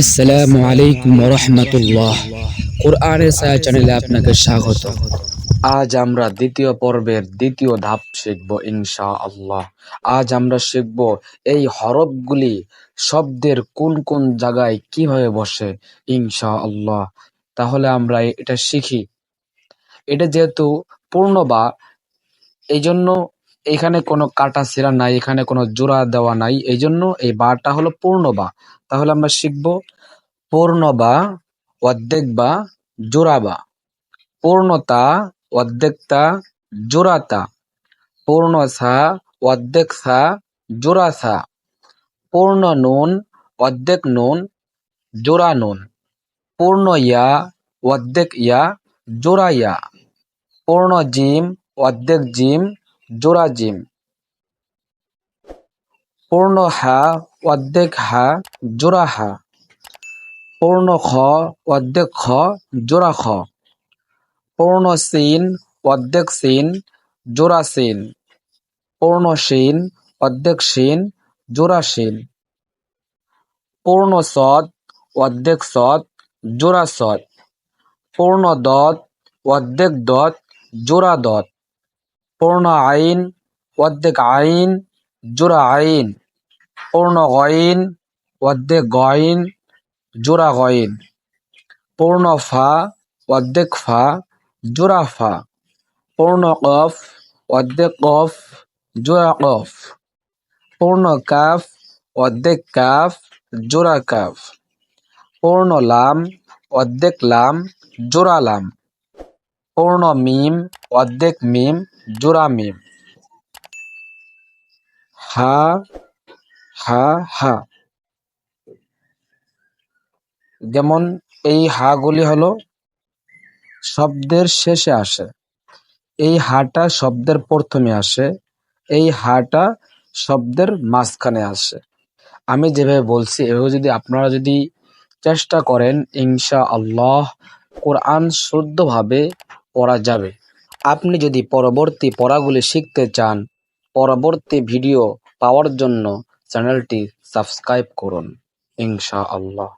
আসসালামু আলাইকুম রহমতুল্লাহ কোরআনের ছায়া চ্যানেলে আপনাকে স্বাগত। আজ আমরা দ্বিতীয় পর্বের দ্বিতীয় ধাপ শিখব ইনশা আল্লাহ আজ আমরা শিখব এই হরফগুলি শব্দের কোন কোন জায়গায় কীভাবে বসে ইনশা আল্লাহ তাহলে আমরা এটা শিখি। এটা যেহেতু পূর্ণ বা এই জন্য এখানে কোনো কাটা ছিঁড়া নাই, এখানে কোনো জোড়া দেওয়া নাই। এই জন্য এই বাটা হলো পূর্ণ বা তাহলে আমরা শিখব পূর্ণ বা অর্ধেক বা জোড়া বা পূর্ণতা, অর্ধেকতা, জোড়াতা। পূর্ণ সা অর্ধেক সা জোড়া সা পূর্ণ নুন, অর্ধেক নুন, জোড়া নুন। পূর্ণ ইয়া অর্ধেক ইয়া জোড়া ইয়া পূর্ণ জিম, অর্ধেক জিম জোড়া জিম। পূর্ণ হা, অর্ধেক হা, জোড়া হা। পূর্ণ খ, অর্ধেক খ, জোড়া খ। পূর্ণ সিন, অর্ধেক সিন, জোড়া সিন। পূর্ণ সিন, অর্ধেক সিন, জোড়া সিন। পূর্ণ সদ অর্ধেক সদ জোড়া সদ পূর্ণ দত অর্ধেক দত জোড়া দত পূর্ণ আইন, অর্ধেক আইন, জোড়া আইন। পূর্ণ গইন অর্ধেক গইন জোড়া গইন পূর্ণ ফা, অর্ধেক ফা, জোড়া ফা। পূর্ণ কফ, অর্ধেক কফ, জোড়া কফ। পূর্ণ কাফ, অর্ধেক কাফ, জোড়া কাফ। পূর্ণ লাম, অর্ধেক লাম, জোড়া লাম। পূর্ণ মিম, অর্ধেক মিম, জোড়া মিম। হা হা হা। যেমন এই হাগুলি হলো শব্দের শেষে আসে। এই হাটা শব্দের প্রথমে আসে। এই হাটা শব্দের মাঝখানে আসে। আমি যেভাবে বলছি, এভাবে যদি আপনারা যদি চেষ্টা করেন ইনশা আল্লাহ কোরআন শুদ্ধভাবে পড়া যাবে। আপনি যদি পরবর্তী পড়াগুলি শিখতে চান, পরবর্তী ভিডিও পাওয়ার জন্য চ্যানেলটি সাবস্ক্রাইব করুন ইনশা আল্লাহ